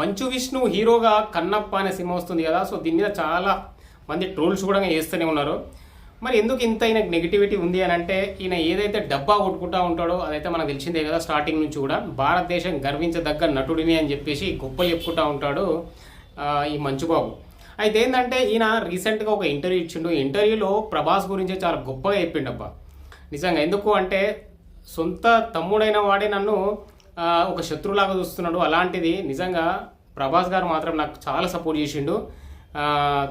మంచు విష్ణు హీరోగా కన్నప్ప అనే సినిమా వస్తుంది కదా సో దీని మీద చాలా మంది ట్రోల్స్ కూడా చేస్తూనే ఉన్నారు. మరి ఎందుకు ఇంత ఈయనకు నెగిటివిటీ ఉంది అని అంటే ఈయన ఏదైతే డబ్బా కొట్టుకుంటా ఉంటాడో అదైతే మనకు తెలిసిందే కదా స్టార్టింగ్ నుంచి కూడా. భారతదేశం గర్వించదగ్గ నటుడిని అని చెప్పేసి గొప్పలు చెప్పుకుంటా ఉంటాడు ఈ మంచుబాబు. అయితే ఏంటంటే ఈయన రీసెంట్గా ఒక ఇంటర్వ్యూ ఇచ్చిండు. ఇంటర్వ్యూలో ప్రభాస్ గురించి చాలా గొప్పగా చెప్పిండబ్బా. నిజంగా ఎందుకు అంటే సొంత తమ్ముడైన వాడే నన్ను ఒక శత్రులాగా చూస్తున్నాడు. అలాంటిది నిజంగా ప్రభాస్ గారు మాత్రం నాకు చాలా సపోర్ట్ చేసిండు.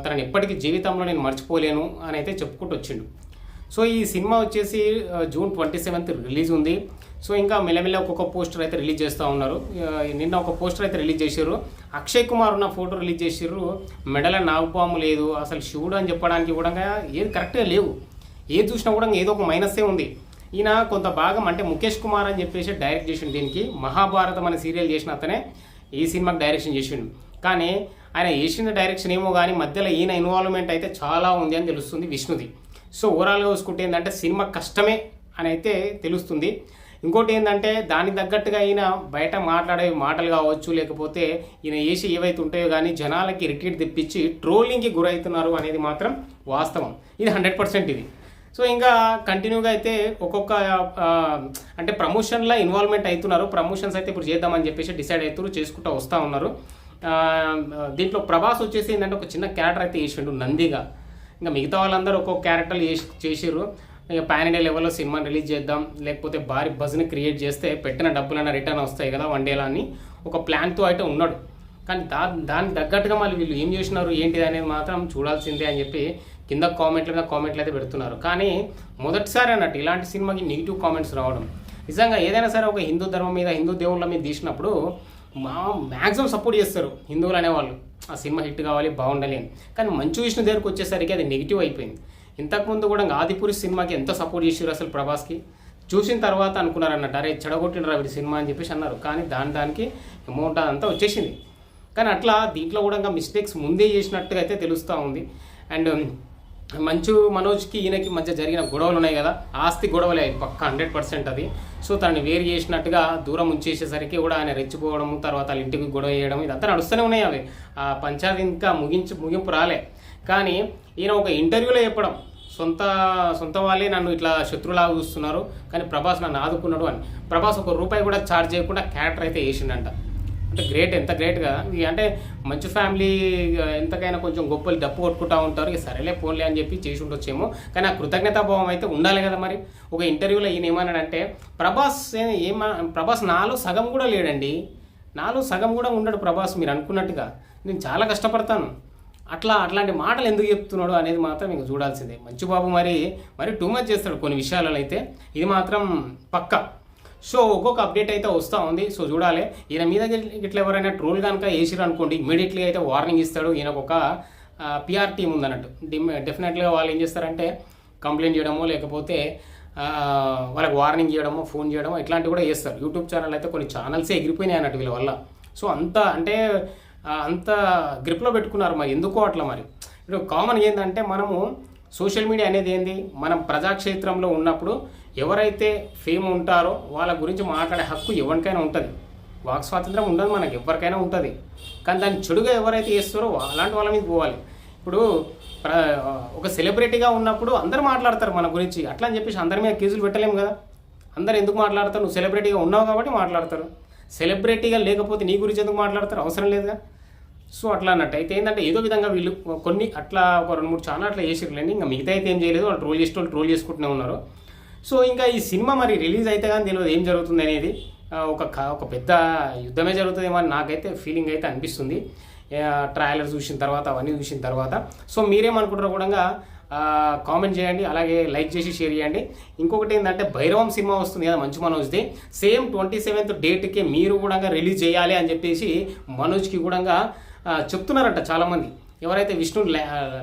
తనని ఎప్పటికీ జీవితంలో నేను మర్చిపోలేను అని అయితే చెప్పుకుంటూ వచ్చిండు. సో ఈ సినిమా వచ్చేసి జూన్ ట్వంటీ సెవెంత్ రిలీజ్ ఉంది. సో ఇంకా మెల్లమెల్ల ఒక్కొక్క పోస్టర్ అయితే రిలీజ్ చేస్తూ ఉన్నారు. నిన్న ఒక పోస్టర్ అయితే రిలీజ్ చేశారు. అక్షయ్ కుమార్ ఉన్న ఫోటో రిలీజ్ చేసారు మెడల నాగుపాము లేదు. అసలు శివుడు అని చెప్పడానికి కూడా ఏది కరెక్ట్గా లేవు. ఏది చూసినా కూడా ఏదో ఒక మైనస్సే ఉంది. ఈయన కొంత భాగం అంటే ముఖేష్ కుమార్ అని చెప్పేసి డైరెక్ట్ చేసిండు దీనికి. మహాభారతం అనే సీరియల్ చేసిన అతనే ఈ సినిమాకి డైరెక్షన్ చేసిండు. కానీ ఆయన చేసిన డైరెక్షన్ ఏమో కానీ మధ్యలో ఈయన ఇన్వాల్వ్మెంట్ అయితే చాలా ఉంది అని తెలుస్తుంది విష్ణుది. సో ఓవరాల్గా చూసుకుంటే ఏంటంటే సినిమా కష్టమే అని అయితే తెలుస్తుంది. ఇంకోటి ఏంటంటే దానికి తగ్గట్టుగా ఈయన బయట మాట్లాడే మాటలు కావచ్చు లేకపోతే ఈయన వేసి ఏవైతే ఉంటాయో కానీ జనాలకి రిట్రీట్ తెప్పించి ట్రోలింగ్కి గురవుతున్నారు అనేది మాత్రం వాస్తవం. ఇది హండ్రెడ్ పర్సెంట్ ఇది. సో ఇంకా కంటిన్యూగా అయితే ఒక్కొక్క అంటే ప్రమోషన్లో ఇన్వాల్వ్మెంట్ అవుతున్నారు ప్రమోషన్స్ అయితే ఇప్పుడు చేద్దామని చెప్పేసి డిసైడ్ అవుతారు చేసుకుంటూ వస్తూ ఉన్నారు. దీంట్లో ప్రభాస్ వచ్చేసి ఏంటంటే ఒక చిన్న క్యారెక్టర్ అయితే వేసిండు నందిగా. ఇంకా మిగతా వాళ్ళందరూ ఒక్కొక్క క్యారెక్టర్లు చేసి చేసిర్రు. ఇక పాన్ ఇండియా లెవెల్లో సినిమాని రిలీజ్ చేద్దాం లేకపోతే భారీ బజ్ని క్రియేట్ చేస్తే పెట్టిన డబ్బులైనా రిటర్న్ వస్తాయి కదా వన్ డేలో అని ఒక ప్లాన్తో అయితే ఉన్నాడు. కానీ దా దానికి తగ్గట్టుగా మళ్ళీ వీళ్ళు ఏం చేసినారు ఏంటిది అనేది మాత్రం చూడాల్సిందే అని చెప్పి కింద కామెంట్ల మీద కామెంట్లు అయితే పెడుతున్నారు. కానీ మొదటిసారి అన్నట్టు ఇలాంటి సినిమాకి నెగిటివ్ కామెంట్స్ రావడం నిజంగా ఏదైనా సరే ఒక హిందూ ధర్మం మీద హిందూ దేవుళ్ళ మీద తీసినప్పుడు మా మ్యాక్సిమం సపోర్ట్ చేస్తారు హిందువులు అనేవాళ్ళు. ఆ సినిమా హిట్ కావాలి బాగుండాలి అని కానీ మంచు విష్ణు దగ్గరకు వచ్చేసరికి అది నెగిటివ్ అయిపోయింది. ఇంతకుముందు కూడా ఇంకా ఆదిపురి సినిమాకి ఎంత సపోర్ట్ చేసారు అసలు ప్రభాస్కి? చూసిన తర్వాత అనుకున్నారు అన్నట్టు అరే చెడగొట్టినరా వీడి సినిమా అని చెప్పేసి అన్నారు. కానీ దాని దానికి అమౌంట్ అదంతా వచ్చేసింది. కానీ అట్లా దీంట్లో కూడా ఇంకా మిస్టేక్స్ ముందే చేసినట్టుగా అయితే తెలుస్తూ ఉంది. అండ్ మంచు మనోజ్కి ఈయనకి మధ్య జరిగిన గొడవలు ఉన్నాయి కదా ఆస్తి గొడవలే పక్క హండ్రెడ్ పర్సెంట్ అది. సో తనని వేరు చేసినట్టుగా దూరం ఉంచేసేసరికి కూడా ఆయన రెచ్చిపోవడం తర్వాత వాళ్ళ ఇంటికి గొడవ చేయడం ఇదంతా నడుస్తూనే ఉన్నాయి అవి. ఆ పంచాయతీ ఇంకా ముగించి ముగింపు రాలే. కానీ ఈయన ఒక ఇంటర్వ్యూలో చెప్పడం సొంత సొంత వాళ్ళే నన్ను ఇట్లా శత్రులా చూస్తున్నారు కానీ ప్రభాస్ నన్ను ఆదుకున్నాడు అని. ప్రభాస్ ఒక రూపాయి కూడా ఛార్జ్ చేయకుండా క్యారెక్టర్ అయితే వేసిండంట. గ్రేట్ ఎంత గ్రేట్ కదా. అంటే మంచి ఫ్యామిలీ ఎంతకైనా కొంచెం గొప్పలు డప్పు కొట్టుకుంటా ఉంటారు. ఇక సరేలే పోన్లే అని చెప్పి చేసి ఉండొచ్చేమో. కానీ ఆ కృతజ్ఞతాభావం అయితే ఉండాలి కదా మరి. ఒక ఇంటర్వ్యూలో ఈయన ఏమన్నాడంటే ప్రభాస్ ఏమా ప్రభాస్ నాలో సగం కూడా లేడండి. నాలో సగం కూడా ఉండడు ప్రభాస్ మీరు అనుకున్నట్టుగా. నేను చాలా కష్టపడతాను. అట్లా అట్లాంటి మాటలు ఎందుకు చెప్తున్నాడు అనేది మాత్రం ఇంకా చూడాల్సిందే. మంచి బాబు మరి మరి టూ మచ్ చేస్తాడు కొన్ని విషయాలలో అయితే. ఇది మాత్రం పక్కా. సో ఒక్కొక్క అప్డేట్ అయితే వస్తూ ఉంది. సో చూడాలి. ఈయన మీద ఇట్లా ఎవరైనా ట్రోల్ కనుక వేసిరు అనుకోండి ఇమీడియట్లీ అయితే వార్నింగ్ ఇస్తాడు. ఈయనకు ఒక పిఆర్ టీం ఉందన్నట్టు. డెఫినెట్గా వాళ్ళు ఏం చేస్తారంటే కంప్లైంట్ చేయడమో లేకపోతే వాళ్ళకి వార్నింగ్ చేయడమో ఫోన్ చేయడమో ఇట్లాంటివి కూడా చేస్తారు. యూట్యూబ్ ఛానల్ అయితే కొన్ని ఛానల్సే ఎగిరిపోయినాయి అన్నట్టు వీళ్ళ వల్ల. సో అంత అంటే అంత గ్రిప్లో పెట్టుకున్నారు మరి. ఎందుకో అట్లా మరి. ఇప్పుడు కామన్ ఏంటంటే మనము సోషల్ మీడియా అనేది ఏంది? మనం ప్రజాక్షేత్రంలో ఉన్నప్పుడు ఎవరైతే ఫేమ్ ఉంటారో వాళ్ళ గురించి మాట్లాడే హక్కు ఎవరికైనా ఉంటుంది. వాక్ స్వాతంత్రం ఉండదు మనకి ఎవరికైనా ఉంటుంది. కానీ దాన్ని చెడుగా ఎవరైతే చేస్తారో అలాంటి వాళ్ళ మీద పోవాలి. ఇప్పుడు ప్ర ఒక సెలబ్రిటీగా ఉన్నప్పుడు అందరూ మాట్లాడతారు మన గురించి. అట్లా అని చెప్పేసి అందరి మీద కేసులు పెట్టలేము కదా. అందరు ఎందుకు మాట్లాడతారు? నువ్వు సెలబ్రిటీగా ఉన్నావు కాబట్టి మాట్లాడతారు. సెలబ్రిటీగా లేకపోతే నీ గురించి ఎందుకు మాట్లాడతారు? అవసరం లేదుగా సో అట్లా అన్నట్టు. అయితే ఏంటంటే ఏదో విధంగా వీళ్ళు కొన్ని అట్లా ఒక రెండు మూడు ఛానల్ అట్లా చేసిర్లేండి ఇంకా మిగతా అయితే ఏం చేయలేదు. వాళ్ళు ట్రోల్ చేసి వాళ్ళు ట్రోల్ చేసుకుంటూనే ఉన్నారు. సో ఇంకా ఈ సినిమా మరి రిలీజ్ అయితే కానీ తెలియదు ఏం జరుగుతుంది అనేది. ఒక ఒక పెద్ద యుద్ధమే జరుగుతుందేమో అని నాకైతే ఫీలింగ్ అయితే అనిపిస్తుంది. ట్రయలర్ చూసిన తర్వాత అవన్నీ చూసిన తర్వాత. సో మీరేమనుకుంటారో కూడా కామెంట్ చేయండి. అలాగే లైక్ చేసి షేర్ చేయండి. ఇంకొకటి ఏంటంటే భైరవం సినిమా వస్తుంది కదా మంచు మనోజ్ది. సేమ్ ట్వంటీ సెవెంత్ డేట్కి మీరు కూడా రిలీజ్ చేయాలి అని చెప్పేసి మనోజ్కి కూడా చెప్తున్నారంట చాలామంది. ఎవరైతే విష్ణు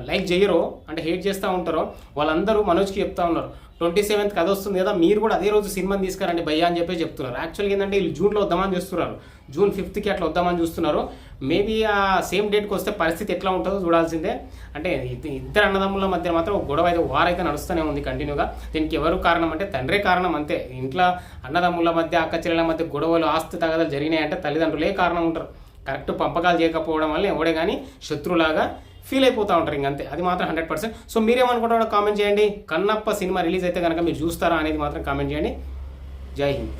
లైక్ చేయరో అంటే హేట్ చేస్తూ ఉంటారో వాళ్ళందరూ మనోజ్కి చెప్తా ఉన్నారు. ట్వంటీ సెవెంత్ కథ వస్తుంది కదా మీరు కూడా అదే రోజు సినిమాని తీసుకురండి భయ్యా అని చెప్పి చెప్తున్నారు. యాక్చువల్గా ఏంటంటే వీళ్ళు జూన్లో వద్దామని చూస్తున్నారు. జూన్ ఫిఫ్త్కి అట్లా వద్దామని చూస్తున్నారు. మేబీ ఆ సేమ్ డేట్కి వస్తే పరిస్థితి ఎట్లా ఉంటుందో చూడాల్సిందే. అంటే ఇద్దరు అన్నదమ్ముల మధ్య మాత్రం ఒక గొడవ అయితే వార్ అయితే నడుస్తూనే ఉంది కంటిన్యూగా. దీనికి ఎవరు కారణం అంటే తండ్రే కారణం అంతే. ఇంట్లో అన్నదమ్ముల మధ్య అక్క చెల్లెల మధ్య గొడవలు ఆస్తి తగదలు జరిగినాయంటే తల్లిదండ్రులే కారణం ఉంటారు. కరెక్ట్ పంపకాలు చేయకపోవడం వల్ల ఎవడే కానీ శత్రులాగా ఫీల్ అయిపోతూ ఉంటారు ఇంకంతే అది మాత్రం హండ్రెడ్ పర్సెంట్. సో మీరేమనుకుంటారో కామెంట్ చేయండి. కన్నప్ప సినిమా రిలీజ్ అయితే కనుక మీరు చూస్తారా అనేది మాత్రం కామెంట్ చేయండి. జై హింద్.